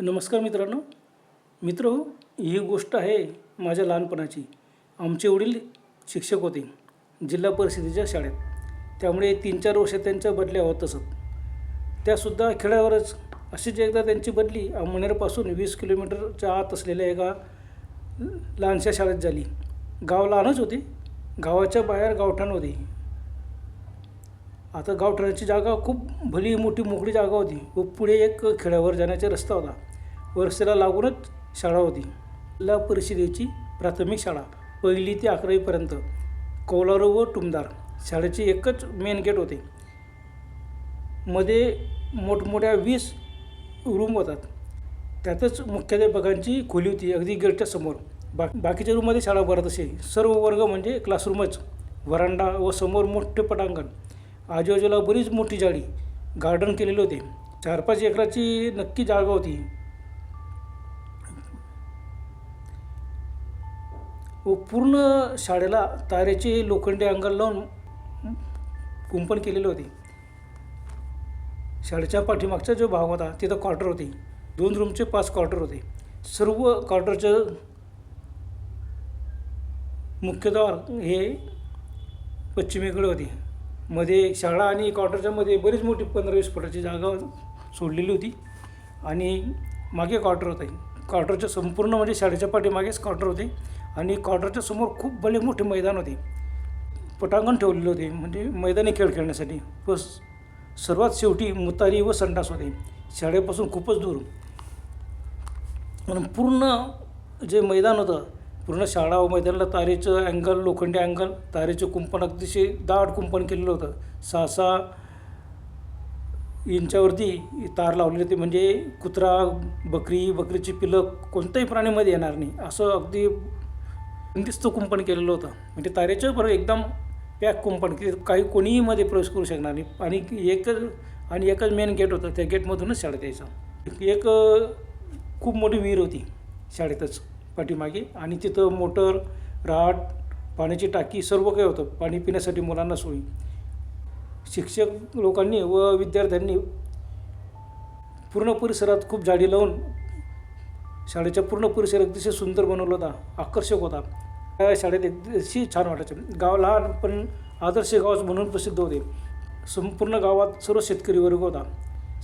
नमस्कार मित्रांनो. मित्र हो, ही गोष्ट आहे माझ्या लहानपणाची. आमचे वडील शिक्षक होते जिल्हा परिषदेच्या शाळेत. त्यामुळे तीन चार वर्ष त्यांच्या बदल्या होत असत. त्यासुद्धा खेड्यावरच. अशीच एकदा त्यांची बदली अमनेरपासून वीस किलोमीटरच्या आत असलेल्या एका लहानशा शाळेत झाली. गाव लहानच होते गावाच्या बाहेर गावठाण होते. आता गावठाणाची जागा खूप भली मोठी मोकळी जागा होती व पुढे एक खेड्यावर जाण्याचा रस्ता होता. व लागूनच शाळा होती. जिल्हा परिषदेची प्राथमिक शाळा पहिली ते अकरावीपर्यंत. कौलारू व टुमदार शाळेचे एकच मेन गेट होते. मध्ये मोठमोठ्या वीस रूम होतात. त्यातच मुख्याध्यापकांची खोली होती अगदी गेटच्या समोर. बा बाकीच्या रूममध्ये शाळा भरत असे. सर्व वर्ग म्हणजे क्लासरूमच वरांडा व समोर मोठे पटांगण. आजूबाजूला बरीच मोठी जाळी. गार्डन केलेले होते. चार पाच एकराची नक्की जागा होती. व पूर्ण शाळेला तारेचे लोखंडी अंगाल लावून कुंपण केलेले होते. शाळेच्या पाठीमागचा जो भाग होता तिथं क्वार्टर होते. दोन रूमचे पाच क्वार्टर होते. सर्व क्वार्टरचं मुख्यद्वार हे पश्चिमेकडे होते. मध्ये शाळा आणि क्वार्टरच्या मध्ये बरीच मोठी पंधरा वीस फुटाची जागा सोडलेली होती. आणि मागे क्वार्टर होते. क्वार्टरच्या संपूर्ण म्हणजे शाळेच्या पाठीमागेच क्वार्टर होते. आणि क्वार्टरच्या समोर खूप भले मोठे मैदान होते. पटांगण ठेवलेले होते म्हणजे मैदानी खेळ खेळण्यासाठी. व सर्वात शेवटी मुतारी व संडास होते. शाळेपासून खूपच दूर. म्हणून पूर्ण जे मैदान होतं पूर्ण शाळा व मैदानाला तारेचं अँगल लोखंडी अँगल तारेचं कुंपण अतिशय दाट कुंपण केलेलं होतं. सहा सहा यांच्यावरती तार लावलेले होते म्हणजे कुत्रा बकरी बकरीची पिलं कोणत्याही प्राणीमध्ये येणार नाही. असं अगदी बंदिस्त कुंपण केलेलं होतं. म्हणजे तारेच्या बरं एकदम पॅक कुंपण की काही कोणीही मध्ये प्रवेश करू शकणार नाही. आणि एकच आणि एकच मेन गेट होतं त्या गेटमधूनच शाळेत यायचं. एक खूप मोठी विहीर होती शाळेतच पाठीमागे. आणि तिथं मोटर राट पाण्याची टाकी सर्व काही होतं. पाणी पिण्यासाठी मुलांना सोयी. शिक्षक लोकांनी व विद्यार्थ्यांनी पूर्ण परिसरात खूप झाडी लावून शाळेच्या पूर्ण परिसर अतिशय सुंदर बनवला होता. आकर्षक होता. त्या शाळेत अतिशय छान वाटायचं. गाव लहान पण आदर्श गाव म्हणून प्रसिद्ध होते. संपूर्ण गावात सर्व शेतकरी वर्ग होता.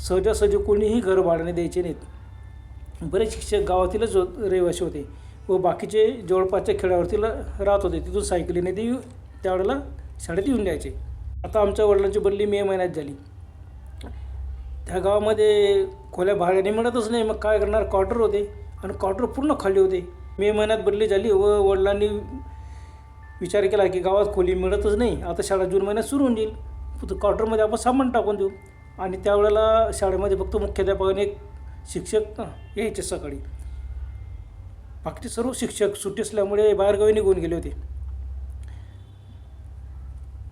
सहजासहजी कोणीही घर भाड्याने द्यायचे नाहीत. बरेच शिक्षक गावातीलच रहिवासी होते व बाकीचे जवळपासच्या खेड्यावरती राहत होते. तिथून सायकलीने ते त्यावेळेला शाळेत येऊन द्यायचे. आता आमच्या वडिलांची बदली मे महिन्यात झाली. त्या गावामध्ये खोल्या भाड्याने मिळतच नाही. मग काय करणार? क्वार्टर होते आणि क्वार्टर पूर्ण खाली होते. मे महिन्यात बदली झाली व वडिलांनी विचार केला की गावात खोली मिळतच नाही. आता शाळा जून महिन्यात सुरू होऊन जाईल. क्वार्टरमध्ये आपण सामान टाकून देऊ. आणि त्यावेळेला शाळेमध्ये फक्त मुख्याध्यापकाने एक शिक्षक यायचे सकाळी. बाकीचे सर्व शिक्षक सुट्टी असल्यामुळे बाहेरगावी निघून गेले होते.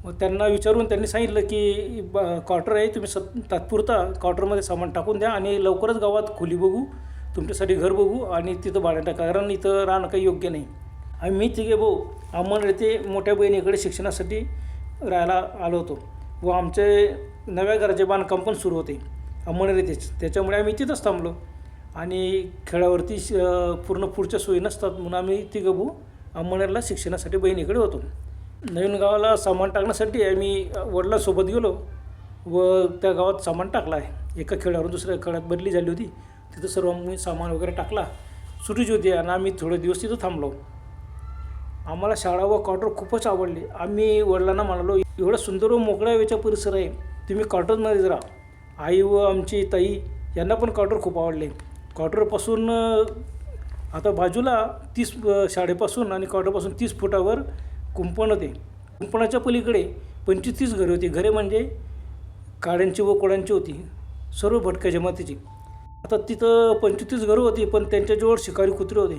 मग त्यांना विचारून त्यांनी सांगितलं की ब क्वार्टर आहे तुम्ही स तात्पुरता क्वार्टरमध्ये सामान टाकून द्या आणि लवकरच गावात खोली बघू. तुमच्यासाठी घर बघू आणि तिथं भाड्या टाका कारण इथं राहणं काही योग्य नाही. आणि मी तिघे भाऊ आम्हाला येथे मोठ्या बहिणीकडे शिक्षणासाठी राहायला आलो होतो व आमचे नव्या घराचे बांधकाम पण सुरू होते अंमळनेर येथेच त्याच्यामुळे आम्ही तिथंच थांबलो आणि खेळावरती श पूर्ण पुढच्या सोयी नसतात म्हणून आम्ही तिघं भाऊ अंमळनेरला शिक्षणासाठी बहिणीकडे होतो. नवीन गावाला सामान टाकण्यासाठी आम्ही वडिलांसोबत गेलो व त्या गावात सामान टाकलं आहे. एका खेळावरून दुसऱ्या खेळात बदली झाली होती. तिथं सर्व सामान वगैरे टाकला. सुटीच होती आणि आम्ही थोडे दिवस तिथं थांबलो. आम्हाला शाळा व क्वार्टर खूपच आवडले. आम्ही वडिलांना म्हणालो एवढा सुंदर व मोकळ्या वेळेचा परिसर आहे. तुम्ही क्वार्टरमध्येच राहा. आई व आमची ताई यांना पण क्वार्टर खूप आवडले. क्वार्टरपासून आता बाजूला तीस शाळेपासून आणि क्वार्टरपासून तीस फुटावर कुंपण होते. कुंपणाच्या पलीकडे पंचवीस तीस घरे होती. घरे म्हणजे काड्यांची व कोड्यांची होती. सर्व भटक्या जमातीची. आता तिथं पंचवीस घरं होती पण त्यांच्याजवळ शिकारी कुत्रे होते.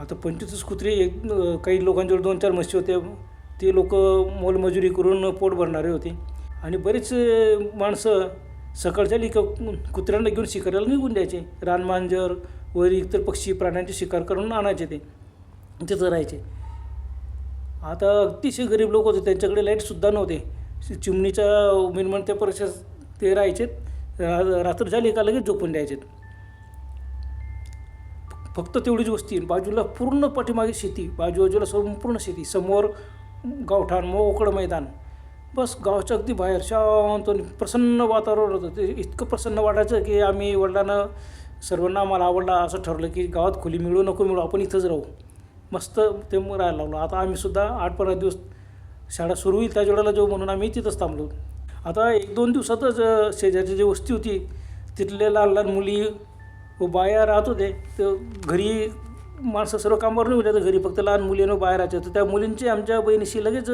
आता पंचवीस कुत्रे एक काही लोकांजवळ दोन चार म्हशी होते ते लोक मोलमजुरी करून पोट भरणारे होते. आणि बरेच माणसं सकाळच्या लिक कुत्र्यांना घेऊन शिकारायला निघून द्यायचे रानमांजर वर इतर पक्षी प्राण्यांची शिकार करून आणायचे ते. तिथं राहायचे. आता अतिशय गरीब लोक होते. त्यांच्याकडे लाईटसुद्धा नव्हते. चिमणीच्या मिनमणत्या परिसर ते राहायचे रात्र झाली का लगेच झोपून द्यायचे फक्त तेवढीच वस्ती बाजूला पूर्ण पाठीमागे शेती बाजू बाजूला संपूर्ण शेती. समोर गावठाण मोकळं मैदान. बस गावच्या अगदी बाहेर शांत प्रसन्न वातावरण होतं. ते इतकं प्रसन्न वाटायचं की आम्ही वडिलांना सर्वांना आम्हाला आवडला असं ठरलं की गावात खोली मिळू नको मिळू. आपण इथंच राहू. मस्त ते मग राहायला लागलो आता आम्हीसुद्धा आठ पंधरा दिवस शाळा सुरू होईल त्या वेळेला जाऊ म्हणून आम्ही तिथंच थांबलो. आता एक दोन दिवसातच शेजारची जी वस्ती होती तिथले लहान लहान मुली व बाया राहत होते. तर घरी माणसं सर्व कामावर नाही होते घरी. फक्त लहान मुलीनं बाहेर राहायच्या तर त्या मुलींची आमच्या बहिणीशी लगेच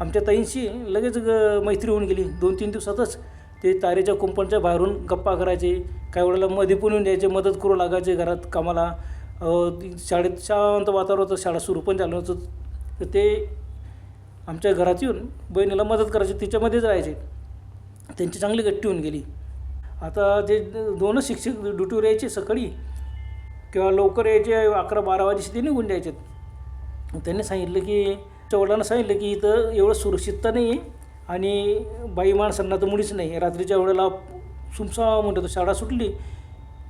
आमच्या ताईंशी लगेच ग- मैत्री होऊन गेली. दोन तीन दिवसातच ते तारेच्या कुंपणच्या बाहेरून गप्पा करायचे. काही वेळेला मध्ये पण येऊन द्यायचे मदत करू लागायचे घरात कामाला. शाळेत शांत वातावरण होतं शाळा सुरू पण झालं होतं तर ते आमच्या घरात येऊन बहिणीला मदत करायची तिच्यामध्येच राहायचे. त्यांची चांगली गट्टी होऊन गेली. आता ते दोनच शिक्षक ड्युटीवर यायचे सकाळी किंवा लवकर यायचे अकरा बारा वाजेशी ते निघून द्यायचे त्यांनी सांगितलं की त्या वडिलांना सांगितलं की इथं एवढं सुरक्षितता नाही आहे आणि बाई माणसांना तर मुळीच नाही. रात्रीच्या वेळेला सुमसा म्हणतो शाळा सुटली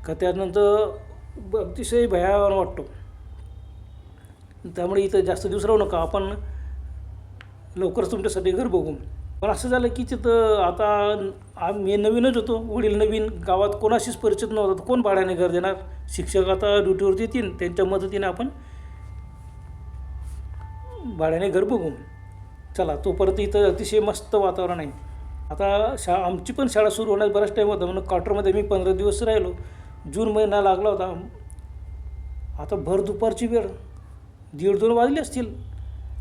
का त्यानंतर अतिशय भयावन वाटतो. त्यामुळे इथं जास्त दिवस राहू नका. आपण लवकरच तुमच्यासाठी घर बघू पण असं झालं की तिथं आता आम्ही मी नवीनच होतो. वडील नवीन गावात कोणाशीच परिचित नव्हता. तर कोण भाड्याने घर देणार? शिक्षक आता ड्युटीवरती येतील. त्यांच्या मदतीने आपण भाड्याने घर बघू चला तोपर्यंत इथं अतिशय मस्त वातावरण आहे. आता शा आमची पण शाळा सुरू होण्यास बराच टाईम होता. म्हणून क्वार्टरमध्ये मी पंधरा दिवस राहिलो. जून महिना लागला होता. आता भर दुपारची वेळ. दीड दोन वाजले असतील.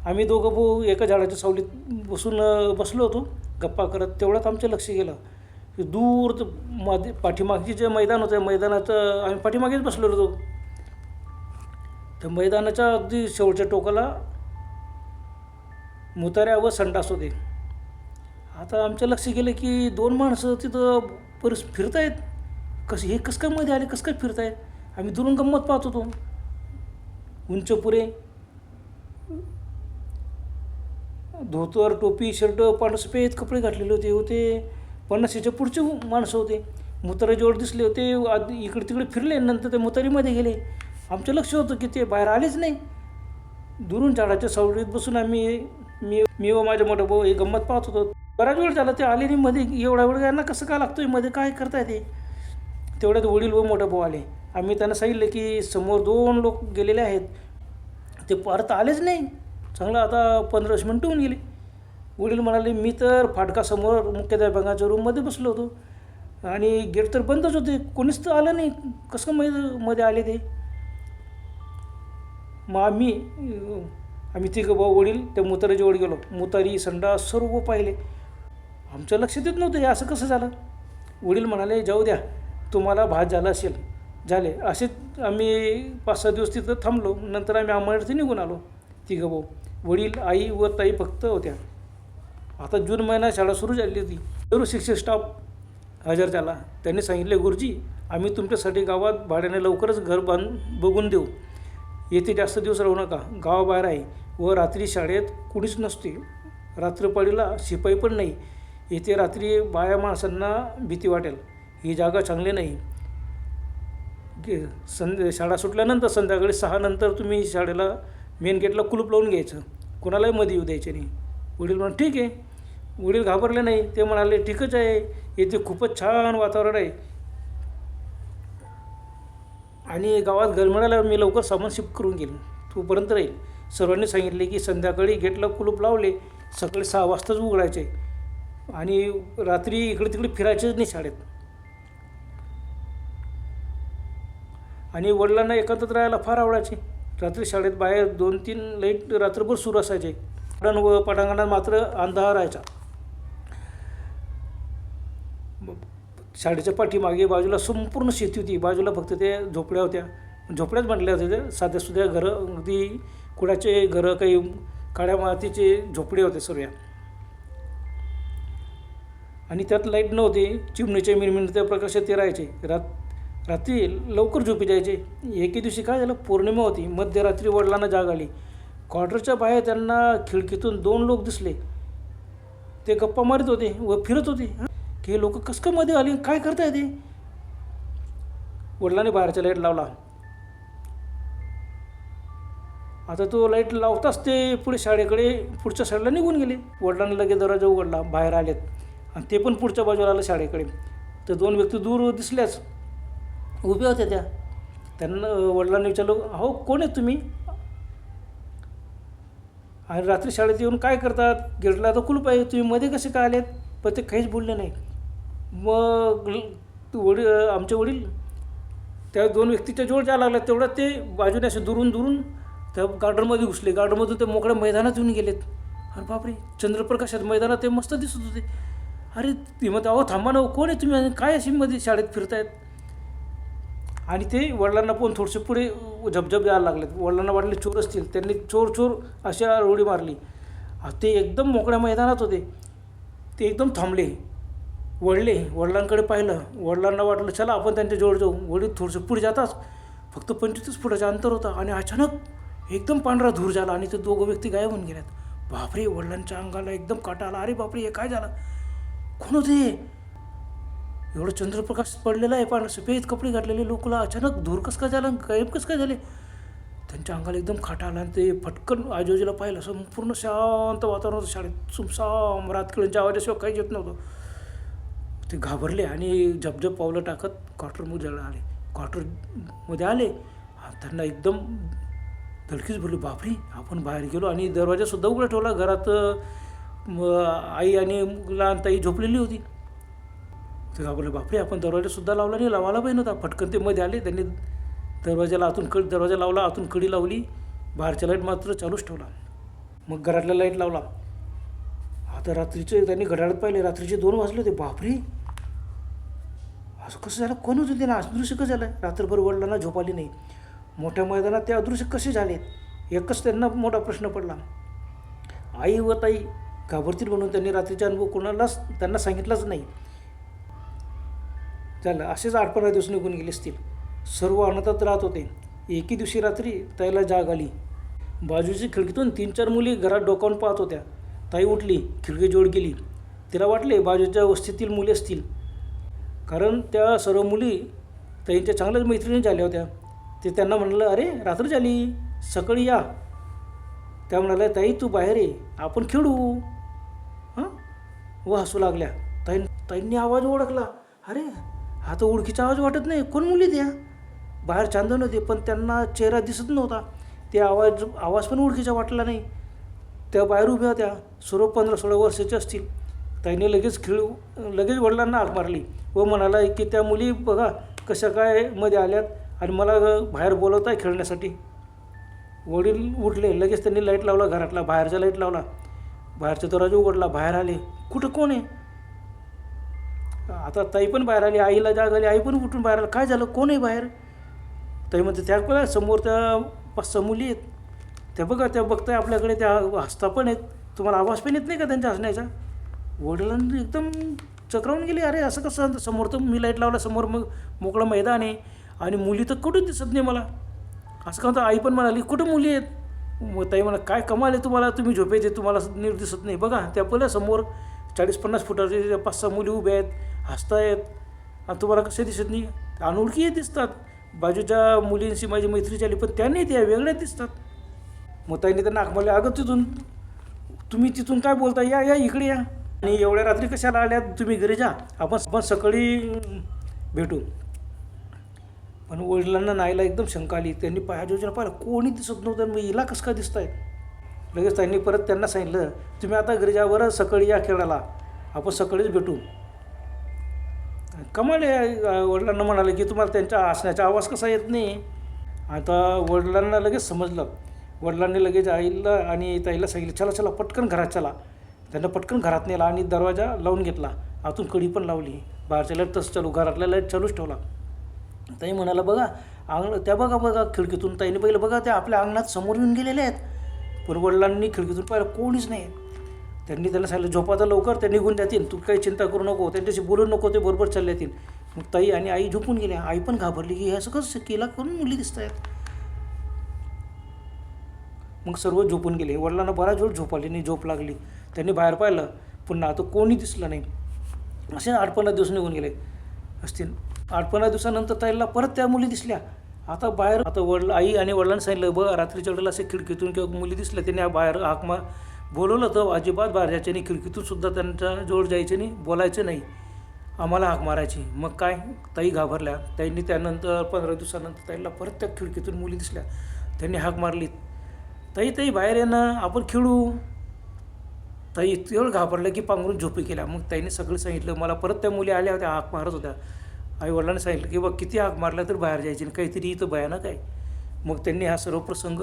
आम्ही दोघं भाऊ एका झाडाच्या सावलीत बसून बसलो होतो. गप्पा करत तेवढ्यात आमचं लक्ष गेलं. की दूरमध्ये पाठीमागचे जे मैदान होतं मैदानाचं आम्ही पाठीमागेच बसलो होतो. त्या मैदानाच्या अगदी शेवटच्या टोकाला मुताऱ्या व संडास होते. आता आमचं लक्ष गेलं की दोन माणसं तिथं परस फिरतायत. कसं हे कसं काय मध्ये आले कसं काय फिरतायत? आम्ही दुरून गंमत पाहत होतो. उंच पुरे धोतर टोपी शर्ट पांढरं सफेद कपडे घातलेले होते होते. पन्नाशीच्या पुढचे माणसं होते. मुतारीजवळ दिसले होते आधी इकडे तिकडे फिरले नंतर ते मुतारीमध्ये गेले. आमचं लक्ष होतं की ते बाहेर आलेच नाही. दुरून झाडाच्या सावलीत बसून आम्ही मी मी व माझ्या मोठा भाऊ हे गंमत पाहत होतो. बराच वेळ झाला ते आले नाही मध्ये. एवढा वेळ यांना कसं काय लागतोय? मध्ये काय करताय ते? तेवढ्यात वडील व मोठा भाऊ आले. आम्ही त्यांना सांगितलं की समोर दोन लोक गेलेले आहेत. ते परत आलेच नाही. चांगलं आता पंधरा वीस मिनटं होऊन गेली. वडील म्हणाले मी तर फाटकासमोर मुख्याध्यापकाच्या रूममध्ये बसलो होतो आणि गेट तर बंदच होते. कोणीच तर आलं नाही. कसं मध्ये मध्ये आले ते? मग आम्ही आम्ही तिघं भाऊ वडील त्या मुतारीजवळ गेलो. मुतारी संडा सर्व पाहिले. आमच्या लक्षात येत नव्हतं हे असं कसं झालं? वडील म्हणाले जाऊ द्या. तुम्हाला भात झाला असेल. झाले. असेच आम्ही पाच सहा दिवस तिथं थांबलो. नंतर आम्ही अंमळवरती निघून आलो तिघं भाऊ. वडील आई व ताई फक्त होत्या. आता जून महिना शाळा सुरू झाली होती. सर्व शिक्षक स्टाफ हजर झाला. त्यांनी सांगितले गुरुजी आम्ही तुमच्यासाठी गावात भाड्याने लवकरच घर बांध बघून देऊ. येथे जास्त दिवस राहू नका. गावाबाहेर आहे व रात्री शाळेत कुणीच नसते. रात्रपाळीला शिपाई पण नाही. येथे रात्री बाया माणसांना भीती वाटेल. ही जागा चांगली नाही. संध्या शाळा सुटल्यानंतर संध्याकाळी सहा नंतर तुम्ही शाळेला मेन गेटला कुलूप लावून घ्यायचं. कोणालाही मध्ये येऊ द्यायचे नाही. वडील म्हण ठीक आहे. वडील घाबरले नाही. ते म्हणाले ठीकच आहे. येथे खूपच छान वातावरण आहे. आणि गावात घर मी लवकर सामान शिफ्ट करून गेलो. तोपर्यंत राहील. सर्वांनी सांगितले की संध्याकाळी गेटला कुलूप लावले. सकाळी सहा वाजताच उघडायचे. आणि रात्री इकडे तिकडे फिरायचेच नाही शाळेत. आणि वडिलांना एकांतात राहायला फार आवडायचे. रात्री शाळेत बाहेर दोन तीन लाइट रात्रभर सुरू असायचे. पटांग व पटांगणात मात्र अंधार राहायचा. शाळेच्या पाठीमागे बाजूला संपूर्ण शेती होती. बाजूला फक्त ते झोपड्या होत्या. झोपड्याच म्हटल्या होत्या साध्या सुध्या घरं अगदी कुडाचे घरं काही काळ्या मातीचे झोपडे होते सर्व. आणि त्यात लाइट नव्हती. चिमणीचे मिरमिरत्या प्रकाशात ते राहायचे. रात रात्री लवकर झोपी जायचे. एके दिवशी काय झालं? पौर्णिमा होती. मध्यरात्री वडिलांना जाग आली. क्वार्टरच्या बाहेर त्यांना खिडकीतून दोन लोक दिसले. ते गप्पा मारत होते व फिरत होते. की हे लोक कसं मध्ये आले काय करताय ते? वडिलांनी बाहेरचा लाइट लावला. आता तो लाइट लावताच ते पुढे शाळेकडे पुढच्या साईडला निघून गेले. वडिलांना लगेच दरवाजा उघडला. बाहेर आलेत. आणि ते पण पुढच्या बाजूला आलं शाळेकडे. तर दोन व्यक्ती दूर दिसल्याच. उभ्या होत्या त्या. त्यांना वडिलांनी विचारलं हो कोण आहेत तुम्ही? आणि रात्री शाळेत येऊन काय करतात? गेटला तर कुलूप आहे. तुम्ही मध्ये कसे काय आलेत? पण ते काहीच बोलले नाही मग वडील आमचे वडील त्या दोन व्यक्तीच्या जवळ जायला लागल्या. तेवढ्यात ते बाजूने असे दुरून दुरून त्या गार्डनमध्ये घुसले. गार्डनमधून ते मोकळ्या मैदानात येऊन गेलेत. अरे बापरे! चंद्रप्रकाशात मैदानात ते मस्त दिसत होते. अरे ती मग अहो थांबा ना हो, कोण आहे तुम्ही? आणि काय अशी मध्ये शाळेत फिरतायत? आणि ते वडिलांना पण थोडेसे पुढे झपझप यायला लागलेत. वडिलांना वाटले चोर असतील. त्यांनी चोर चोर अशा रोडी मारली. ते एकदम मोकळ्या मैदानात होते. ते एकदम थांबले. वळले. वडिलांकडे पाहिलं. वडिलांना वाटलं चला आपण त्यांच्या जवळ जाऊ. वडील थोडंसं पुढे जाताच फक्त पंचवीस फुटाचं अंतर होतं आणि अचानक एकदम पांढरा धूर झाला आणि ते दोघं व्यक्ती गायब होऊन गेल्यात. बापरे वडिलांच्या अंगाला एकदम काटा आला. अरे बापरे हे काय झालं? कोण होते? एवढं चंद्रप्रकाश पडलेला आहे पांढरा सफेद कपडे घातलेले लोकला अचानक धूर कसं काय झाला गायब कसं काय झाले? त्यांच्या अंगाला एकदम खाटा आला आणि ते फटकन आजूबाजूला पाहिलं. संपूर्ण शांत वातावरण होतं. शाळेत सुमसाम रातकिळ्यांच्या आवाजाशिवाय काहीच येत नव्हतं. ते घाबरले आणि झपझप पावलं टाकत क्वार्टरमध्ये आले. क्वार्टरमध्ये आले त्यांना एकदम धडकीच बोलली बापरे आपण बाहेर गेलो आणि दरवाजासुद्धा उघडा ठेवला. घरात आई आणि लहान ताई झोपलेली होती. ते घाबरले. बापरे आपण दरवाजासुद्धा लावला नाही. लावायला पाहिजे नव्हता. पटकन ते मध्ये आले. त्यांनी दरवाजाला आतून कडी दरवाजा लावला आतून कडी लावली. बाहेरच्या लाइट मात्र चालूच ठेवला. मग घरातला लाइट लावला. आता रात्रीचे त्यांनी घड्याळात पाहिले. रात्रीचे दोन वाजले होते. बापरे! असं कसं झालं? कोण होतं त्यांना अदृश्य कसं झालं? रात्रभर वडिलांना झोप आली नाही. मोठ्या मैदानात ते अदृश्य कसे झालेत एकच त्यांना मोठा प्रश्न पडला. आई व ताई घाबरतील म्हणून त्यांनी रात्रीचा अनुभव कोणालाच त्यांना सांगितलाच नाही. त्याला असेच आठ पंधरा दिवस निघून गेले असतील. सर्व अनाथात राहत होते. एके दिवशी रात्री ताईला जाग आली. बाजूच्या खिडकीतून तीन चार मुली घरात डोकावून पाहत होत्या. ताई उठली खिडकी जोड गेली तिला वाटले बाजूच्या वस्तीतील मुली असतील. कारण त्या सर्व मुली ताईंच्या चांगल्याच मैत्रिणी झाल्या होत्या. ते त्यांना म्हणलं अरे रात्र झाली सकाळी या. त्या म्हणाल्या ताई तू बाहेर ये. आपण खेळू. हां? व हसू लागल्या. ताई ताईंनी आवाज ओळखला. अरे हा तर ओळखीचा आवाज वाटत नाही. कोण मुली द्या? बाहेर चांदण होते पण त्यांना चेहरा दिसत नव्हता. ते आवाज आवाज पण ओळखीचा वाटला नाही. त्या बाहेर उभ्या होत्या. सर्व पंधरा सोळा वर्षाच्या असतील. ताईने लगेच खेळू लगेच वडिलांना हाक मारली व म्हणाला की त्या मुली बघा कशा काय मध्ये आल्यात आणि मला बाहेर बोलवत आहे खेळण्यासाठी. वडील उठले. लगेच त्यांनी लाइट लावला घरातला बाहेरचा लाइट लावला. बाहेरचा दरवाजा उघडला. बाहेर आले. कुठं कोण आहे? आता ताई पण बाहेर आली आईला जाग आली आई पण उठून बाहेर आली. काय झालं? कोण आहे बाहेर? ताई म्हणते त्या बघा समोर त्या पाच सहा मुली आहेत. त्या बघा त्या बघताय आपल्याकडे त्या हसता पण आहेत. तुम्हाला आवाज पण येत नाही का त्यांच्या हसण्याचा? वडिलांनी एकदम चक्रावून गेली अरे असं कसं समोर तर मी लाइट लावला समोर मग मोकळं मैदान आहे. आणि मुली तर कुठून दिसत नाही मला? असं का म्हणता आई पण म्हणाली कुठं मुली आहेत? मग ताई म्हणा काय कमाल आहे तुम्हाला तुम्ही झोपेचे तुम्हाला नीट दिसत नाही. बघा त्या पहिल्या समोर. चाळीस पन्नास फुटाचे पाच सहा मुली उभ्या आहेत हसतायत. आणि तुम्हाला कसे दिसत नाही? अनोळखी दिसतात. बाजूच्या मुलींशी माझी मैत्री झाली पण त्या नाही त्या वेगळ्या दिसतात. मग त्यांनी त्यांना हाक अगं तिथून तुम्ही तिथून काय बोलता? या या इकडे या. आणि एवढ्या रात्री कशाला आल्या तुम्ही घरी जा. आपण आपण सकाळी भेटू. पण वडिलांना नाहीला एकदम शंका आली. त्यांनी पायाजोजना पाहिलं. कोणी दिसत नव्हतं मग हिला कसं काय दिसत आहे लगेच त्यांनी परत त्यांना सांगितलं तुम्ही आता घरी सकाळी या खेळाला. आपण सकाळीच भेटू. कमाल वडिलांना म्हणाले की तुम्हाला त्यांच्या हसण्याचा आवाज कसा येत नाही. आता वडिलांना लगेच समजलं. वडिलांनी लगेच आईला आणि ताईला सांगितलं चला चला पटकन घरात चला. त्यांना पटकन घरात नेला आणि दरवाजा लावून घेतला. आतून कडी पण लावली. बाहेरच्या लाइट तसं चालू घरातल्या लाइट चालूच ठेवला. ताई म्हणाला बघा अंगण त्या बघा बघा खिडकीतून ताईने पहिलं बघा त्या आपल्या अंगणात समोर येऊन गेलेले आहेत. पण वडिलांनी खिडकीतून पाहिलं कोणीच नाही. त्यांनी त्यांना सांगितलं झोपाता लवकर ते निघून जातील. तू काही चिंता करू नको त्यांच्याशी बोलू नको ते बरोबर चालले येतील मग ताई आणि आई झोपून गेल्या. आई पण घाबरली की हे असं कसं केला करून मुली दिसत आहेत मग सर्व झोपून गेले. वडिलांना बराच वेळ झोप आली नाही झोप लागली. त्यांनी बाहेर पाहिलं पुन्हा आता कोणी दिसलं नाही. असे आठ पंधरा दिवस निघून गेले. असतील आठ पंधरा दिवसानंतर ताईला परत त्या मुली दिसल्या. आता बाहेर आता वडील आई आणि वडिलांनी सांगितलं बघ रात्रीच्या वेळेला असे खिडकीतून किंवा मुली दिसल्या त्यांनी बाहेर हाक मार बोलवलं तर अजिबात बाहेर जायचे नाही. खिडकीतून सुद्धा त्यांच्या जवळ जायचे नाही बोलायचं नाही. आम्हाला हाक मारायची. मग काय? ताई घाबरल्या. ताईंनी त्यानंतर पंधरा दिवसानंतर ताईला परत त्या खिडकीतून मुली दिसल्या. त्यांनी हाक मारली. ताई ताई बाहेर येणं आपण खेळू. ताई तेवढं घाबरलं की पांघरून झोपी केल्या. मग ताईने सगळं सांगितलं. मला परत त्या मुली आल्या होत्या. हाक मारत होत्या. आई वडिलांनी सांगितलं की बा किती आग मारला तर बाहेर जायचे आणि काहीतरी इथं भयानक आहे. मग त्यांनी हा सर्व प्रसंग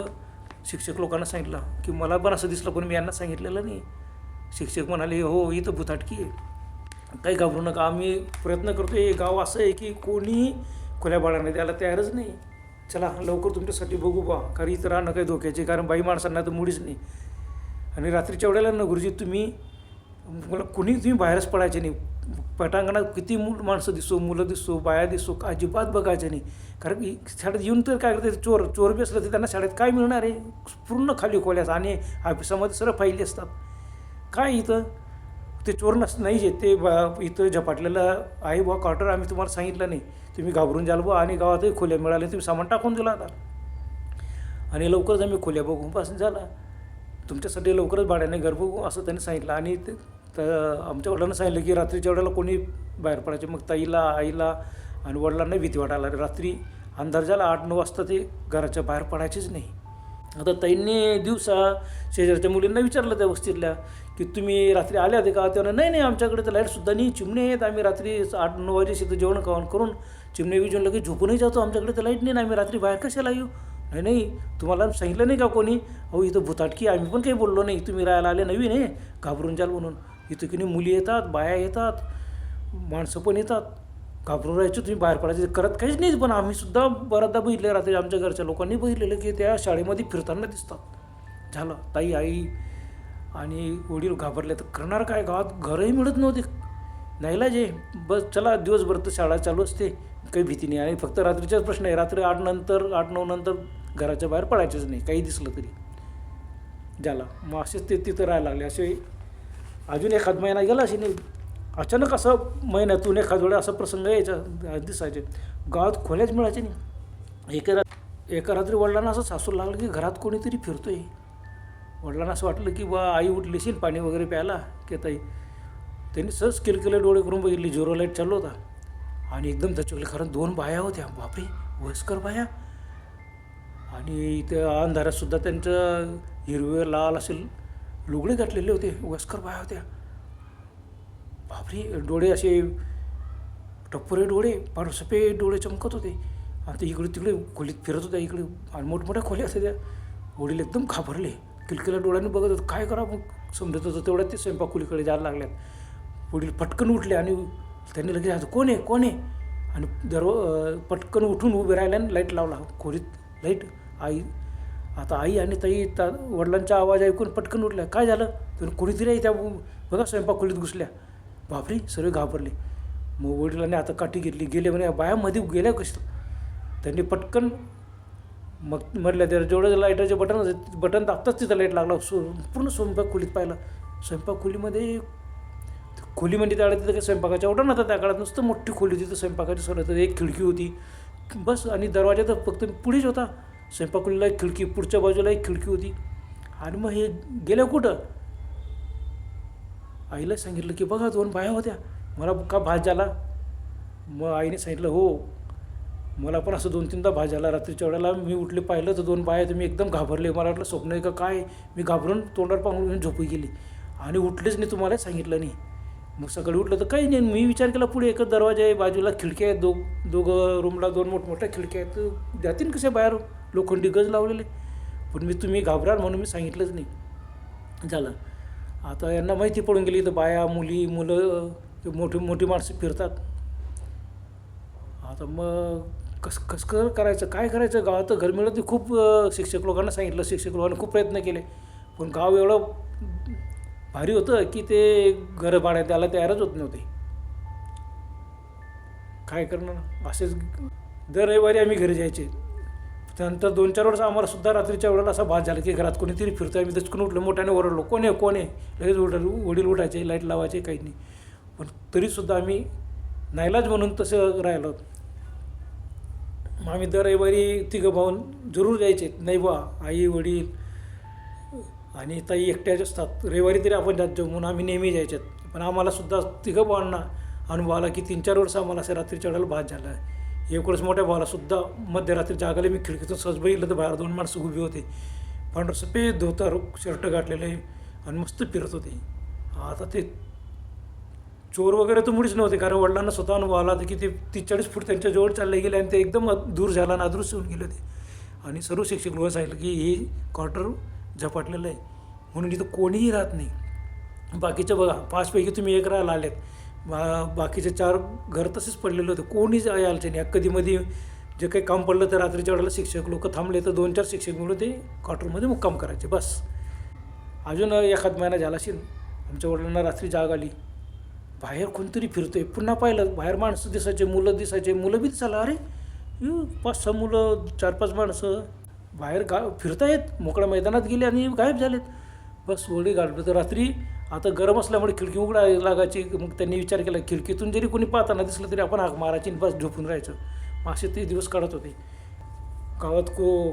शिक्षक लोकांना सांगितला की मला पण असं दिसलं पण मी यांना सांगितलेलं नाही. शिक्षक म्हणाले हो इथं भुताटकी आहे. काही घाबरू नका आम्ही प्रयत्न करतो हे गाव असं आहे की कोणी खुल्या बाळाने द्यायला तयारच नाही. चला लवकर तुमच्यासाठी बघू बा कारण इथं राहणं काही धोक्याचे कारण बाई माणसांना तर मुळीच नाही. आणि रात्रीच्या वेळेला ना गुरुजी तुम्ही मला कुणी तुम्ही बाहेरच पडायचे नाही. पटांगणात किती मूल माणसं दिसो मुलं दिसो बाया दिसो अजिबात बघायचं नाही. कारण की शाळेत येऊन तर काय करते चोर चोर बी असलं तर त्यांना शाळेत काय मिळणार आहे? पूर्ण खाली खोल्यास आणि ऑफिसामध्ये सर्व फाईली असतात. काय इथं? ते चोर नस नाही जे ते बा इथं झपाटलेलं आहे बुवा क्वार्टर आम्ही तुम्हाला सांगितलं नाही. तुम्ही घाबरून जाल बुवा आणि गावातही खोल्या मिळाल्या तुम्ही सामान टाकून दिला आता. आणि लवकरच आम्ही खोल्या बघून पासून झाला. तुमच्यासाठी लवकरच भाड्याने घर बघू असं त्यांनी सांगितलं. आणि ते तर आमच्या वडिलांना सांगितलं की रात्रीच्या वेळेला कोणी बाहेर पडायचे. मग ताईला आईला आणि वडिलांना भीती वाटायला रात्री अंदाजाला आठ नऊ वाजता ते घराच्या बाहेर पडायचेच नाही. आता ताईंनी दिवसा शेजारच्या मुलींना विचारलं त्या वस्तीतल्या की तुम्ही रात्री आले होते का? तेव्हा नाही नाही आमच्याकडे तर लाईटसुद्धा नाही चिमणे आहेत. आम्ही रात्री आठ नऊ वाजे शेतं जेवण खावण करून चिमणे विजून लगेच झोपूनही जातो. आमच्याकडे तर लाइट नाही आम्ही रात्री बाहेर कशाला येऊ? नाही नाही तुम्हाला सांगितलं नाही का कोणी? अहो इथं भुताटकी आम्ही पण काही बोललो नाही. तुम्ही राहायला आले नवीन आहे. घाबरून जाल म्हणून. इथं की नाही मुली येतात बाया येतात माणसं पण येतात. घाबरून राहायचं तुम्ही बाहेर पडायचे करत काहीच नाहीच पण आम्ही सुद्धा बऱ्याचदा बघितले रात्री आमच्या घरच्या लोकांनी बघितलेलं की त्या शाळेमध्ये फिरताना दिसतात. झालं ताई आई आणि वडील घाबरले तर करणार काय? गावात घरही मिळत नव्हते. नाहीला जे बस चला दिवसभर तर शाळा चालू असते. काही भीती नाही. आणि फक्त रात्रीचाच प्रश्न आहे. रात्री आठ नंतर आठ नऊ नंतर घराच्या बाहेर पडायचंच नाही. काही दिसलं तरी. झाला. मग असेच ते तिथं राहायला लागले. असे अजून एखाद महिना गेला असे नाही अचानक असं महिन्यातून एखाद वेळा असा प्रसंग यायचा दिसायचे. गावात खोल्याच मिळायचे नाही. एका रात्र एका रात्री वडिलांना असं सासू लागलं की घरात कोणीतरी फिरतोय. वडिलांना असं वाटलं की बा आई उठली असेल पाणी वगैरे प्यायला की ताई त्यांनी सहज किलकिले डोळे करून बघितली झिरो लाइट चालू होता. आणि एकदम दचकले कारण दोन बाया होत्या. बापरे वयस्कर बाया. आणि त्या अंधारातसुद्धा त्यांचं हिरवे लाल असेल लुगडे घातलेले होते वयस्कर बाया होत्या. बापरे डोळे असे टप्पुरे डोळे पण सफेद डोळे चमकत होते. आणि ते इकडे तिकडे खोलीत फिरत होत्या इकडे आणि मोठमोठ्या खोल्या असत्या त्या वडील एकदम घाबरले. किलकिल्या डोळ्यांनी बघत होतं काय करा मग? समजत होतं तेवढ्यात ते स्वयंपाक खोलीकडे जायला लागल्यात. वडील पटकन उठले आणि त्यांनी लगेच आज कोण आहे? कोण आहे? आणि दरव पटकन उठून उभे राहिले आणि लाइट लावला. खोलीत लाइट आई आता आई आणि ताई ता वडिलांचा आवाज ऐकून पटकन उठल्या. काय झालं? तर कोणीतरी आहे त्या बघा स्वयंपाक खोलीत घुसल्या. बापरे सर्व घाबरले. मग वडिलांनी आता काठी घेतली. गेले म्हणे बायामध्ये गेल्या कसं त्यांनी पटकन मग म्हटलं त्या जेवढं लाईटाचे बटन होते बटन दाबताच तिथं लाइट लागला. सो पूर्ण स्वयंपाक खोलीत पाहिलं. स्वयंपाक खोलीमध्ये खोली म्हणजे त्यावेळेला तिथं काही स्वयंपाकाच्या ओढा नव्हता त्या काळात नुसतं मोठी खोली होती तिथं स्वयंपाकाची सर एक खिडकी होती. बस आणि दरवाजा तर फक्त पुढेच होता. स्वयंपाकुलीला एक खिडकी पुढच्या बाजूला एक खिडकी होती. आणि मग हे गेल्या कुठं? आईला सांगितलं की बघा दोन बाया होत्या. मला का भात झाला? मग आईने सांगितलं हो मला पण असं दोन तीनदा भात झाला. रात्रीच्या वेळेला मी उठले पाहिलं तर दोन बाया तुम्ही एकदम घाबरले. मला वाटलं स्वप्न आहे का काय? मी घाबरून तोंडावर पाहून घेऊन झोपी गेली. आणि उठलेच नाही तुम्हाला सांगितलं नाही. मग सकाळी उठलं तर काही नाही. मी विचार केला पुढे एकच दरवाजा आहे. बाजूला खिडक्या आहेत. दो दोघं रूमला दोन मोठमोठ्या खिडक्या आहेत. तर जातील कसे बाहेर लोखंडी गज लावलेले. पण मी तुम्ही घाबराल म्हणून मी सांगितलंच नाही. झालं. आता यांना माहिती पडून गेली तर बाया मुली मुलं ते मोठी मोठी माणसं फिरतात. आता मग कस कसं करायचं काय करायचं? गावात तर घर मिळत खूप शिक्षक लोकांना सांगितलं. शिक्षक लोकांनी खूप प्रयत्न केले. पण गाव एवढं भारी होतं की ते घरं भाड्यात द्यायला तयारच होत नव्हते. काय करणार? असेच दर रविवारी आम्ही घरी जायचे. त्यानंतर दोन चार वर्ष आम्हाला सुद्धा रात्रीच्या वेळेला असा भास झाला की घरात कोणीतरी फिरतं आम्ही दचकून उठलो मोठ्याने ओरडलो. कोण आहे कोण आहे? लगेच उठ वडील उठायचे लाइट लावायचे काही नाही. पण तरीसुद्धा आम्ही नाईलाज म्हणून तसं राहिलो. मग आम्ही दर रविवारी तिघं भाऊन जरूर जायचे. नाही बा आई वडील आणि ताई एकट्याच असतात. रविवारी तरी आपण जात जाऊ म्हणून आम्ही नेहमी जायच्यात पण आम्हाला सुद्धा तिघं भावांना अनुभव आला की तीन चार वर्ष आम्हाला असं रात्रीच्या वेळेला भास झाला. आहे एकूणच मोठ्या भावालासुद्धा मध्यरात्री जागाला. मी खिडकीतून सहज बघितलं तर बाहेर दोन माणसं उभी होते. पांढरं सफेद धोतर शर्ट गाठलेले आणि मस्त फिरत होते. आता ते चोर वगैरे तर मुळीच नव्हते कारण वडिलांना स्वतः अनुभव आला होता की ते तीस चाळीस फूट त्यांच्या जवळ चालले गेले आणि ते एकदम दूर झाला आणि अदृश्य होऊन गेले होते. आणि सर्व शिक्षक लोक सांगितलं की हे क्वार्टर झपाटलेलं आहे. म्हणून इथं कोणीही राहत नाही. बाकीचं बघा पाचपैकी तुम्ही एक राहायला आलेत. बा बाकीचे चार घर तसेच पडलेले होते. कोणीच यायचं नाही. कधीमध्ये जे काही काम पडलं तर रात्रीच्या वेळेला शिक्षक लोक थांबले तर दोन चार शिक्षक मिळून ते क्वार्टरमध्ये मुक्काम करायचे. बस. अजून एखाद महिना झाला असेल आमच्या वडिलांना रात्री जाग आली. बाहेर कोणतरी फिरतोय. पुन्हा पाहिलं बाहेर माणसं दिसायचे मुलं दिसायचे मुलं बी दिसायला अरे पाच सहा मुलं चार पाच माणसं. बाहेर गा फिरतायत मोकळ्या मैदानात गेले आणि गायब झालेत. बस ओळी गाठलं तर रात्री आता गरम असल्यामुळे खिडकी उघडायला लागायची मग त्यांनी विचार केला खिडकीतून जरी कोणी पाहताना दिसलं तरी आपण हाक मारायची बस झोपून राहायचं. मग असे ते दिवस काढत होते. गावात को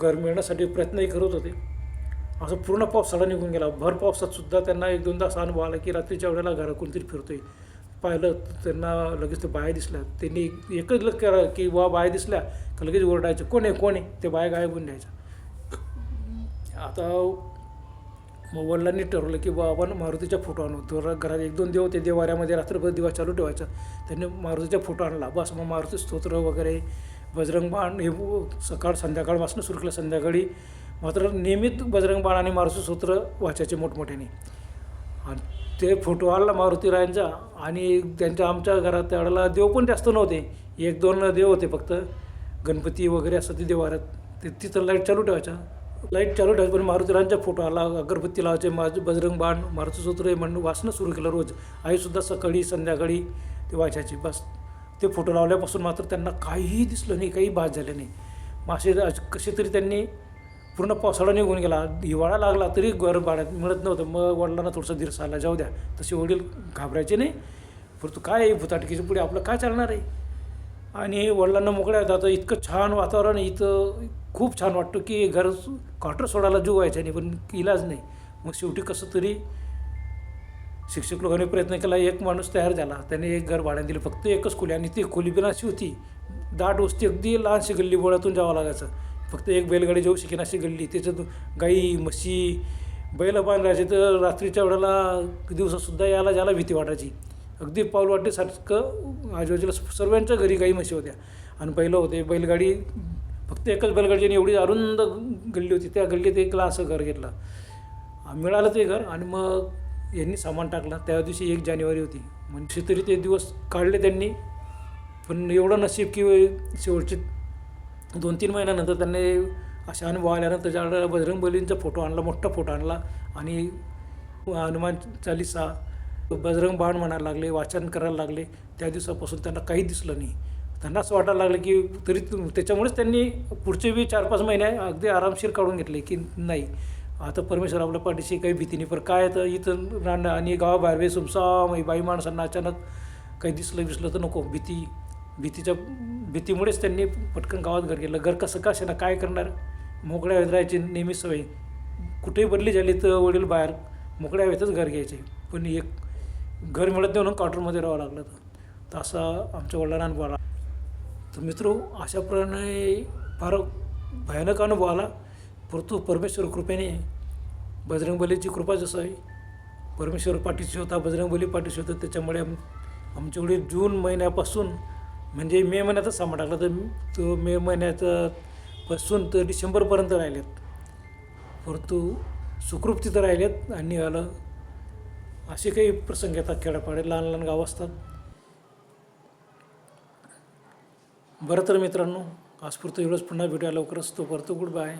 घर मिळण्यासाठी प्रयत्नही करत होते. असं पूर्ण पावसाळा निघून गेला. भर पावसातसुद्धा त्यांना एक दोनदा तास अनुभव आला की रात्रीच्या वेळेला घरा कोणतरी आहे पाहिलं त्यांना लगेच ते बाया दिसल्या. त्यांनी एकच लग केलं की वा बाया दिसल्या का लगेच ओरडायचं कोण आहे कोण आहे? ते बाया गायब होऊन द्यायचं आता मग वडिलांनी ठरवलं की बाबा आपण मारुतीचा फोटो आणू. तर घरात एक दोन देव होते देवाऱ्यामध्ये रात्रभर दिवा चालू ठेवायचा. त्यांनी मारुतीचा फोटो आणला. बस मग मारुती स्तोत्र वगैरे बजरंग बाण हे सकाळ संध्याकाळपासून सुरू केलं संध्याकाळी. मात्र नियमित बजरंग बाण आणि मारुती स्तोत्र वाचायचे मोठमोठ्याने. आणि ते फोटो आणला मारुती रायांचा आणि त्यांच्या आमच्या घरात त्यावेळेला देव पण जास्त नव्हते. एक दोन देव होते फक्त. गणपती वगैरे असं ते देवाऱ्यात ते तिथं लाइट चालू ठेवायचा लाइट चालू ठेवायचं पण मारुतीरांचा फोटो आला. अगरबत्ती लावायचे माझं बजरंग बाण मारुती स्तोत्र हे म्हणून वाचणं सुरू केलं रोज. आईसुद्धा सकाळी संध्याकाळी ते वाचायची. बस. ते फोटो लावल्यापासून मात्र त्यांना काहीही दिसलं नाही काही भास झाले नाही. मासे कसे तरी त्यांनी पूर्ण पावसाळा निघून गेला. हिवाळा लागला तरी घर भाड्यात मिळत नव्हतं. मग वडिलांना थोडंसं धीर आला जाऊ द्या. तसे वडील घाबरायचे नाही. परंतु काय आहे भुताटकीच्या पुढे आपलं काय चालणार आहे? आणि वडिलांना मोकळ्या जातं तर इतकं छान वातावरण इथं खूप छान वाटतं की घर क्वार्टर सोडायला जीव व्हायचा नाही पण इलाज नाही. मग शेवटी कसं तरी शिक्षक लोकांनी प्रयत्न केला एक माणूस तयार झाला त्याने एक घर भाड्याने दिलं फक्त एकच खोली आणि ती खोली पण अशी होती. दाट वस्ती अगदी लहानशी गल्ली बोळातून जावं लागायचं. फक्त एक बैलगाडी जाऊ शकेन अशी गल्ली त्याच्यात गाई म्हशी बैल बांधायचे तर रात्रीच्या वेळेला दिवसासुद्धा यायला जायला भीती वाटायची. अगदी पाऊलवाटेसारखं आजूबाजूला सर्वांच्या घरी गाई म्हशी होत्या. आणि पहिलं होते बैलगाडी फक्त एकच बैलगाडीने एवढी अरुंद गल्ली होती. त्या गल्लीत एक असं घर घेतलं. मिळालं ते घर आणि मग यांनी सामान टाकलं. त्या दिवशी एक जानेवारी होती. म्हणजे तरी ते दिवस काढले त्यांनी. पण एवढं नशीब की शेवटचे दोन तीन महिन्यानंतर त्यांनी अशा अनुभव आल्यानंतर त्याच्याकडे बजरंग बलींचा फोटो आणला मोठा फोटो आणला आणि हनुमान चालिसा बजरंग बाण म्हणायला लागले वाचन करायला लागले. त्या दिवसापासून त्यांना काही दिसलं नाही. त्यांना असं वाटायला लागलं की तरी त्याच्यामुळेच त्यांनी पुढचे बी चार पाच महिने अगदी आरामशीर काढून घेतले की नाही. आता परमेश्वर आपल्या पाठीशी काही भीती नाही पण काय तर इथं राहणं आणि गावाबाहेर सुमसाम बाई माणसांना अचानक काही दिसलं बिसलं तर नको. भीती भीतीच्या भीतीमुळेच त्यांनी पटकन गावात घर गेलं घर कसं का ना काय करणार? मोकळ्या हवेत राहायची नेहमी सवय. कुठेही बदली झाली तर वडील बाहेर मोकळ्या वेळेतच घर घ्यायचे. पण एक घर मिळत नाही म्हणून क्वार्टरमध्ये राहावं लागलं तर असा आमच्या वडिलांना अनुभव आला. तर मित्र अशाप्रमाणे फार भयानक अनुभव आला. परंतु परमेश्वर कृपेने बजरंगबलीची कृपा जसं आहे परमेश्वर पाठीशी होता बजरंगबली पाठीशी होता त्याच्यामुळे आम आमच्याकडे जून महिन्यापासून म्हणजे मे महिन्यातच सामान टाकला तर तो मे महिन्याचा पासून तर डिसेंबरपर्यंत राहिलेत. परंतु सुखरूप तिथं राहिलेत आणि आलं असे काही प्रसंग येतात खेड्यापाडे लहान लहान गाव असतात. बरं तर मित्रांनो आजपुरतं एवढंच. पुन्हा भेटूया लवकरच. तो परतो गुड बाय.